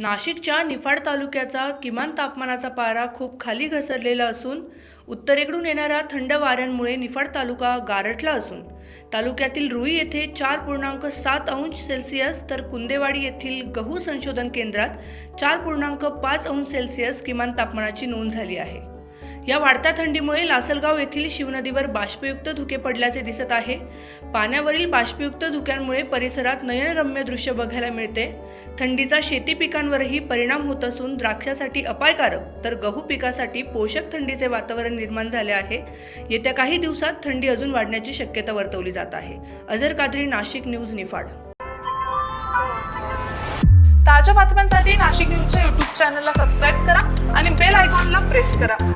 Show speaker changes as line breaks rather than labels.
नाशिकच्या निफाड तालुक्याचा किमान तापमानाचा पारा खूप खाली घसरलेला असून उत्तरेकडून येणाऱ्या थंड वाऱ्यांमुळे निफाड तालुका गारठला असून तालुक्यातील रुई येथे चार पूर्णांक सात अंश सेल्सिअस तर कुंदेवाडी येथील गहू संशोधन केंद्रात चार पूर्णांक पाच अंश सेल्सिअस किमान तापमानाची नोंद झाली आहे. या वाढत्या थंडीमुळे लासलगाव येथील शिवनदीवर बाष्पयुक्त धुके पडल्याचे दिसत आहे. पाण्यावरील बाष्पयुक्त धुक्यांमुळे परिसरात नयनरम्य दृश्य बघायला मिळते. थंडीचा शेती पिकांवरही परिणाम होत असून द्राक्षासाठी अपायकारक तर गहू पिकासाठी पोषक थंडीचे वातावरण निर्माण झाले आहे. येत्या काही दिवसात थंडी अजून वाढण्याची शक्यता वर्तवली जात आहे. अझर कादरी नाशिक न्यूज निफाड.
ताज्या बातम्यांसाठी नाशिक न्यूजच्या युट्यूब चॅनलला सबस्क्राईब करा आणि बेल आयकॉनला प्रेस करा.